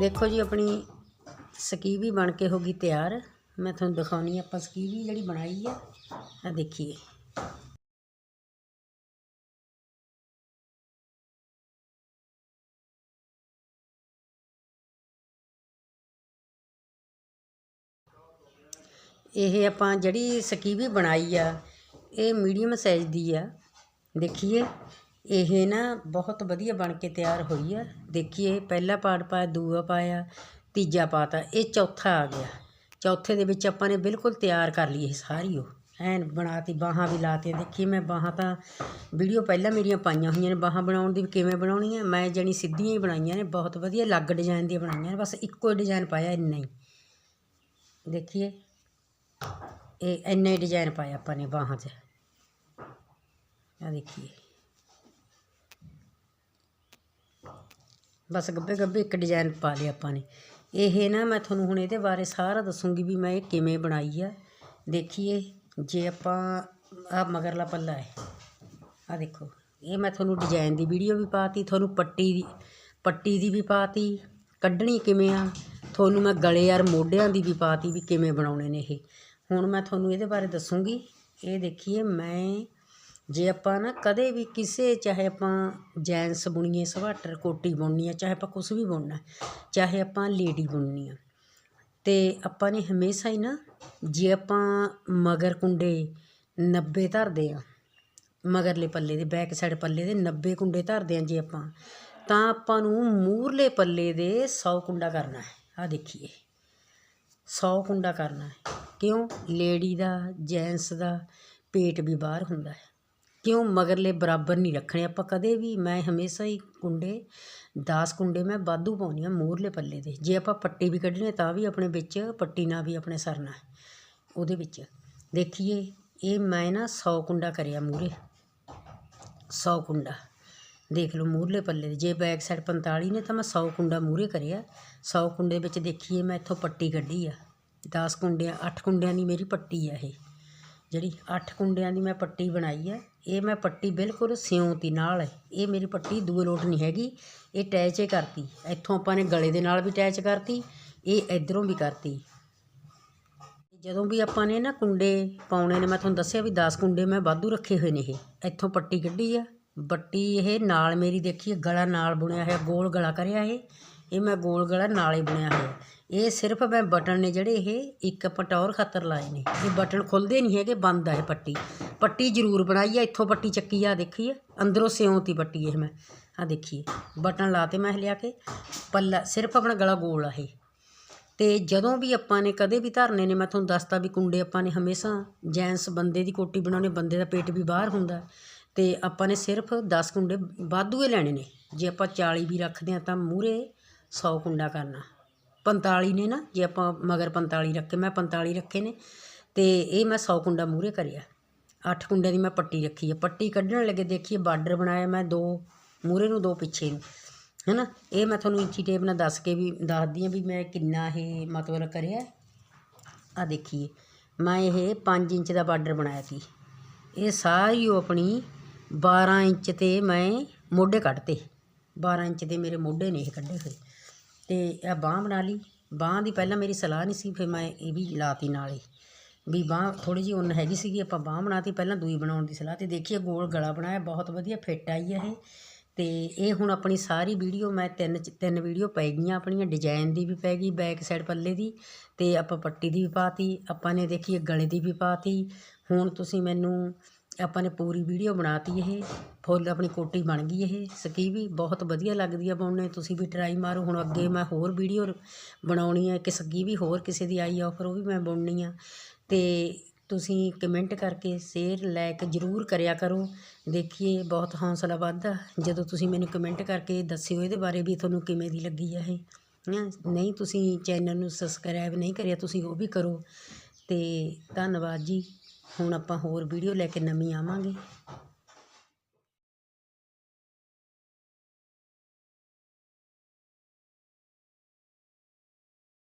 ਦੇਖੋ ਜੀ, ਆਪਣੀ ਸਕੀਵੀ ਬਣ ਕੇ ਹੋ ਗਈ ਤਿਆਰ। ਮੈਂ ਤੁਹਾਨੂੰ ਦਿਖਾਉਣੀ ਆਪਾਂ ਸਕੀਵੀ ਜਿਹੜੀ ਬਣਾਈ ਆ ਆ ਦੇਖੀਏ। ਇਹ ਆਪਾਂ ਜਿਹੜੀ ਸਕੀਵੀ ਬਣਾਈ ਆ, ਇਹ ਮੀਡੀਅਮ ਸਾਈਜ਼ ਦੀ ਆ। ਦੇਖੀਏ। ਇਹ ਨਾ ਬਹੁਤ ਵਧੀਆ ਬਣ ਕੇ ਤਿਆਰ ਹੋਈ ਆ। ਦੇਖੀਏ, ਪਹਿਲਾ ਪਾਰਟ ਪਾਇਆ, ਦੂਆ ਪਾਇਆ, ਤੀਜਾ ਪਾਤਾ ਇਹ ਚੌਥਾ ਆ ਗਿਆ। ਚੌਥੇ ਦੇ ਵਿੱਚ ਆਪਾਂ ਨੇ ਬਿਲਕੁਲ ਤਿਆਰ ਕਰ ਲਈ ਇਹ ਸਾਰੀ ਉਹ। ਐਨ ਬਣਾਤੀ, ਬਾਹਾਂ ਵੀ ਲਾਤੀਆਂ। ਦੇਖੀ ਮੈਂ ਬਾਹਾਂ ਤਾਂ ਵੀਡੀਓ ਪਹਿਲਾਂ ਮੇਰੀਆਂ ਪਾਈਆਂ ਹੋਈਆਂ ਨੇ ਬਾਹਾਂ ਬਣਾਉਣ ਦੀ ਵੀ ਕਿਵੇਂ ਬਣਾਉਣੀ ਹੈ ਮੈਂ ਜਾਣੀ ਸਿੱਧੀਆਂ ਹੀ ਬਣਾਈਆਂ ਨੇ, ਬਹੁਤ ਵਧੀਆ ਅਲੱਗ ਡਿਜ਼ਾਈਨ ਦੀਆਂ ਬਣਾਈਆਂ ਨੇ, ਬਸ ਇੱਕੋ ਹੀ ਡਿਜ਼ਾਈਨ ਪਾਇਆ, ਇੰਨਾ ਹੀ। ਦੇਖੀਏ, ਇਹ ਇੰਨਾ ਹੀ ਡਿਜ਼ਾਈਨ ਪਾਇਆ ਆਪਾਂ ਨੇ ਬਾਹਾਂ 'ਚ। ਆ ਦੇਖੀਏ। ਬਸ ਗੱਬੇ ਗੱਬੇ ਇੱਕ ਡਿਜ਼ਾਈਨ ਪਾ ਲਿਆ ਆਪਾਂ ਨੇ। ਇਹ ਨਾ ਮੈਂ ਤੁਹਾਨੂੰ ਹੁਣ ਇਹਦੇ ਬਾਰੇ ਸਾਰਾ ਦੱਸੂੰਗੀ ਵੀ ਮੈਂ ਇਹ ਕਿਵੇਂ ਬਣਾਈ ਆ। ਦੇਖੀਏ, ਜੇ ਆਪਾਂ ਆ ਮਗਰਲਾ ਪੱਲਾ ਹੈ। ਆ ਦੇਖੋ, ਇਹ ਮੈਂ ਤੁਹਾਨੂੰ ਡਿਜ਼ਾਈਨ ਦੀ ਵੀਡੀਓ ਵੀ ਪਾਤੀ, ਤੁਹਾਨੂੰ ਪੱਟੀ ਦੀ ਪੱਟੀ ਦੀ ਵੀ ਪਾਤੀ, ਕੱਢਣੀ ਕਿਵੇਂ ਆ। ਤੁਹਾਨੂੰ ਮੈਂ ਗਲੇ ਯਾਰ ਮੋਢਿਆਂ ਦੀ ਵੀ ਪਾਤੀ ਵੀ ਕਿਵੇਂ ਬਣਾਉਣੇ ਨੇ ਇਹ। ਹੁਣ ਮੈਂ ਤੁਹਾਨੂੰ ਇਹਦੇ ਬਾਰੇ ਦੱਸੂੰਗੀ। ਇਹ ਦੇਖੀਏ, ਮੈਂ ਜੇ ਆਪਾਂ ਨਾ ਕਦੇ ਵੀ ਕਿਸੇ, ਚਾਹੇ ਆਪਾਂ ਜੈਂਟਸ ਬੁਣੀਏ, ਸਵਾਟਰ, ਕੋਟੀ ਬੁਣਨੀ ਆ, ਚਾਹੇ ਆਪਾਂ ਕੁਛ ਵੀ ਬੁਣਨਾ, ਚਾਹੇ ਆਪਾਂ ਲੇਡੀ ਬੁਣਨੀ ਆ ਅਤੇ ਆਪਾਂ ਨੇ ਹਮੇਸ਼ਾ ਹੀ ਨਾ, ਜੇ ਆਪਾਂ ਮਗਰ ਕੁੰਡੇ 90 ਧਰਦੇ ਹਾਂ ਮਗਰਲੇ ਪੱਲੇ ਦੇ ਬੈਕ ਸਾਈਡ ਪੱਲੇ ਦੇ 90 ਕੁੰਡੇ ਧਰਦੇ ਹਾਂ ਜੇ ਆਪਾਂ, ਤਾਂ ਆਪਾਂ ਨੂੰ ਮੂਰਲੇ ਪੱਲੇ ਦੇ ਸੌ ਕੁੰਡਾ ਕਰਨਾ ਹੈ। ਆਹ ਦੇਖੀਏ, ਸੌ ਕੁੰਡਾ ਕਰਨਾ ਹੈ। ਕਿਉਂ? ਲੇਡੀ ਦਾ, ਜੈਂਟਸ ਦਾ ਪੇਟ ਵੀ ਬਾਹਰ ਹੁੰਦਾ ਹੈ। ਕਿਉਂ ਮਗਰਲੇ ਬਰਾਬਰ ਨਹੀਂ ਰੱਖਣੇ? ਆਪਾਂ ਕਦੇ ਵੀ, ਮੈਂ ਹਮੇਸ਼ਾ ਹੀ ਕੁੰਡੇ, ਦਸ ਕੁੰਡੇ ਮੈਂ ਵਾਧੂ ਪਾਉਂਦੀ ਹਾਂ ਮੂਰਲੇ ਪੱਲੇ ਦੇ ਜੇ ਆਪਾਂ ਪੱਟੀ ਵੀ ਕੱਢਣੀ ਤਾਂ ਵੀ ਆਪਣੇ ਵਿੱਚ, ਪੱਟੀ ਨਾਲ ਵੀ ਆਪਣੇ ਸਰਨਾ ਉਹਦੇ ਵਿੱਚ। ਦੇਖੀਏ, ਇਹ ਮੈਂ ਨਾ 100 ਕੁੰਡਾ ਕਰਿਆ ਮੂਹਰੇ 100 ਕੁੰਡਾ। ਦੇਖ ਲਓ ਮੂਰਲੇ ਪੱਲੇ ਦੇ ਜੇ ਬੈਕ ਸਾਈਡ 45 ਨੇ ਤਾਂ ਮੈਂ 100 ਕੁੰਡਾ ਮੂਹਰੇ ਕਰਿਆ। 100 ਕੁੰਡੇ ਵਿੱਚ ਦੇਖੀਏ, ਮੈਂ ਇੱਥੋਂ ਪੱਟੀ ਕੱਢੀ ਆ। 10 ਕੁੰਡਿਆਂ 8 ਕੁੰਡਿਆਂ ਦੀ ਮੇਰੀ ਪੱਟੀ ਆ ਇਹ। ਜਿਹੜੀ 8 ਕੁੰਡਿਆਂ ਦੀ ਮੈਂ ਪੱਟੀ ਬਣਾਈ ਹੈ ਇਹ ਮੈਂ ਪੱਟੀ ਬਿਲਕੁਲ ਸਿਉਂਤੀ ਨਾਲ ਇਹ ਮੇਰੀ ਪੱਟੀ ਦੂਏ ਲੋਟ ਨਹੀਂ ਹੈਗੀ। ਇਹ ਅਟੈਚ ਹੀ ਕਰਤੀ। ਇੱਥੋਂ ਆਪਾਂ ਨੇ ਗਲੇ ਦੇ ਨਾਲ ਵੀ ਅਟੈਚ ਕਰਤੀ, ਇਹ ਇਧਰੋਂ ਵੀ ਕਰਤੀ। ਜਦੋਂ ਵੀ ਆਪਾਂ ਨੇ ਨਾ ਕੁੰਡੇ ਪਾਉਣੇ ਨੇ, ਮੈਂ ਤੁਹਾਨੂੰ ਦੱਸਿਆ ਵੀ 10 ਕੁੰਡੇ ਮੈਂ ਵਾਧੂ ਰੱਖੇ ਹੋਏ ਨੇ ਇਹ। ਇੱਥੋਂ ਪੱਟੀ ਕੱਢੀ ਆ। ਪੱਟੀ ਇਹ ਨਾਲ ਮੇਰੀ ਦੇਖੀਏ ਗਲਾ ਨਾਲ ਬੁਣਿਆ ਹੋਇਆ, ਗੋਲ ਗਲਾ ਕਰਿਆ ਇਹ। ਇਹ ਮੈਂ ਗੋਲ ਗਲਾ ਨਾਲ ਹੀ ਬੁਣਿਆ ਹੋਇਆ। ਇਹ ਸਿਰਫ ਮੈਂ ਬਟਨ ਨੇ ਜਿਹੜੇ ਇਹ ਇੱਕ ਪਟੌਰ ਖਾਤਰ ਲਾਏ ਨੇ। ਇਹ ਬਟਨ ਖੁੱਲਦੇ ਨਹੀਂ ਹੈਗੇ, ਬੰਦ ਆ ਇਹ ਪੱਟੀ। ਪੱਟੀ ਜ਼ਰੂਰ ਬਣਾਈ ਆ, ਇੱਥੋਂ ਪੱਟੀ ਚੱਕੀ ਆ ਦੇਖੀਏ ਅੰਦਰੋਂ ਸਿਉਂਤੀ ਪੱਟੀ ਇਹ ਮੈਂ। ਆ। ਦੇਖੀਏ ਬਟਨ ਲਾਤੇ ਮੈਂ ਇਹ ਲਿਆ ਕੇ, ਪੱਲਾ ਸਿਰਫ ਆਪਣਾ ਗਲਾ ਗੋਲ ਆ ਇਹ। ਤੇ ਜਦੋਂ ਵੀ ਆਪਾਂ ਨੇ ਕਦੇ ਵੀ ਧਰਨੇ ਨੇ, ਮੈਂ ਤੁਹਾਨੂੰ ਦੱਸਤਾ ਵੀ ਕੁੰਡੇ ਆਪਾਂ ਨੇ ਹਮੇਸ਼ਾ ਜੈਂਸ ਬੰਦੇ ਦੀ ਕੋਟੀ ਬਣਾਉਣੀ ਬੰਦੇ ਦਾ ਪੇਟ ਵੀ ਬਾਹਰ ਹੁੰਦਾ। ਤੇ ਆਪਾਂ ਨੇ ਸਿਰਫ 10 ਕੁੰਡੇ ਵਾਧੂ ਹੀ ਲੈਣੇ ਨੇ। ਜੇ ਆਪਾਂ 40 ਵੀ ਰੱਖਦੇ ਆ ਤਾਂ ਮੂਰੇ 100 ਕੁੰਡਾ ਕਰਨਾ। 45 ਨੇ ਨਾ, ਜੇ ਆਪਾਂ ਮਗਰ 45 ਰੱਖੇ, ਮੈਂ 45 ਰੱਖੇ ਨੇ ਅਤੇ ਇਹ ਮੈਂ ਸੌ ਕੁੰਡਾ ਮੂਹਰੇ ਕਰਿਆ। ਅੱਠ ਕੁੰਡਿਆਂ ਦੀ ਮੈਂ ਪੱਟੀ ਰੱਖੀ ਹੈ ਪੱਟੀ ਕੱਢਣ ਲੱਗੇ ਦੇਖੀਏ, ਬਾਰਡਰ ਬਣਾਇਆ ਮੈਂ ਦੋ ਮੂਹਰੇ ਨੂੰ, ਦੋ ਪਿੱਛੇ ਨੂੰ। ਹੈ ਨਾ ਇਹ ਮੈਂ ਤੁਹਾਨੂੰ ਇੰਚੀ ਟੇਪ ਨਾਲ ਦੱਸ ਕੇ ਵੀ, ਦੱਸਦੀ ਹਾਂ ਵੀ ਮੈਂ ਕਿੰਨਾ ਇਹ ਮਤਲਬ ਕਰਿਆ। ਆ ਦੇਖੀਏ, ਮੈਂ ਇਹ 5 ਇੰਚ ਦਾ ਬਾਰਡਰ ਬਣਾਇਆ ਸੀ। ਇਹ ਸਾਰੀ ਉਹ ਆਪਣੀ 12 ਇੰਚ ਤੇ ਮੈਂ ਮੋਢੇ ਕੱਢਤੇ। 12 ਇੰਚ ਦੇ ਮੇਰੇ ਮੋਢੇ ਨੇ ਇਹ ਕੱਢੇ ਹੋਏ। ਅਤੇ ਇਹ ਬਾਂਹ ਬਣਾ ਲਈ। ਬਾਂਹ ਦੀ ਪਹਿਲਾਂ ਮੇਰੀ ਸਲਾਹ ਨਹੀਂ ਸੀ, ਫਿਰ ਮੈਂ ਇਹ ਵੀ ਲਾਤੀ ਨਾਲੇ। ਵੀ ਬਾਂਹ ਥੋੜ੍ਹੀ ਜਿਹੀ ਉਨ ਹੈਗੀ ਸੀਗੀ, ਆਪਾਂ ਬਾਂਹ ਬਣਾਤੀ, ਪਹਿਲਾਂ ਦੂਈ ਬਣਾਉਣ ਦੀ ਸਲਾਹ ਅਤੇ ਦੇਖੀਏ, ਗੋਲ ਗਲਾ ਬਣਾਇਆ, ਬਹੁਤ ਵਧੀਆ ਫਿੱਟ ਆਈ ਹੈ ਇਹ। ਅਤੇ ਇਹ ਹੁਣ ਆਪਣੀ ਸਾਰੀ ਵੀਡੀਓ ਮੈਂ ਤਿੰਨ ਤਿੰਨ ਵੀਡੀਓ ਪੈ ਗਈਆਂ ਆਪਣੀਆਂ, ਡਿਜ਼ਾਈਨ ਦੀ ਵੀ ਪੈ ਗਈ, ਬੈਕ ਸਾਈਡ ਪੱਲੇ ਦੀ ਅਤੇ ਆਪਾਂ ਪੱਟੀ ਦੀ ਵੀ ਪਾਤੀ, ਆਪਾਂ ਨੇ ਦੇਖੀਏ ਗਲੇ ਦੀ ਵੀ ਪਾਤੀ। ਹੁਣ ਤੁਸੀਂ ਮੈਨੂੰ ਆਪਾਂ ਨੇ ਪੂਰੀ ਵੀਡੀਓ ਬਣਾ ਤੀ ਇਹ, ਫੁੱਲ ਆਪਣੀ ਕੋਟੀ ਬਣ ਗਈ ਇਹ, ਸਕੀ ਵੀ ਬਹੁਤ ਵਧੀਆ ਲੱਗਦੀ ਆ ਪਾਉਣੇ ਤੁਸੀਂ ਵੀ ਟਰਾਈ ਮਾਰੋ, ਹੁਣ ਅੱਗੇ ਮੈਂ ਹੋਰ ਵੀਡੀਓ ਬਣਾਉਣੀ ਹੈ ਕਿ ਸਕੀ ਵੀ ਹੋਰ ਕਿਸੇ ਦੀ ਆਈ ਆਫਰ ਉਹ ਵੀ ਮੈਂ ਬੁਣਨੀ ਆ। ਅਤੇ ਤੁਸੀਂ ਕਮੈਂਟ ਕਰਕੇ ਸ਼ੇਅਰ ਲਾਇਕ ਜ਼ਰੂਰ ਕਰਿਆ ਕਰੋ। ਦੇਖੀਏ, ਬਹੁਤ ਹੌਸਲਾ ਵੱਧਦਾ। ਜਦੋਂ ਤੁਸੀਂ ਮੈਨੂੰ ਕਮੈਂਟ ਕਰਕੇ ਦੱਸਿਓ ਇਹਦੇ ਬਾਰੇ ਵੀ ਤੁਹਾਨੂੰ ਕਿਵੇਂ ਦੀ ਲੱਗੀ ਆ ਇਹ। ਹੈਂ, ਨਹੀਂ ਤੁਸੀਂ ਚੈਨਲ ਨੂੰ ਸਬਸਕ੍ਰਾਈਬ ਨਹੀਂ ਕਰਿਆ, ਤੁਸੀਂ ਉਹ ਵੀ ਕਰੋ। ਅਤੇ ਧੰਨਵਾਦ ਜੀ। ਹੁਣ ਆਪਾਂ ਹੋਰ ਵੀਡੀਓ ਲੈ ਕੇ ਨਵੀਂ ਆਵਾਂਗੇ।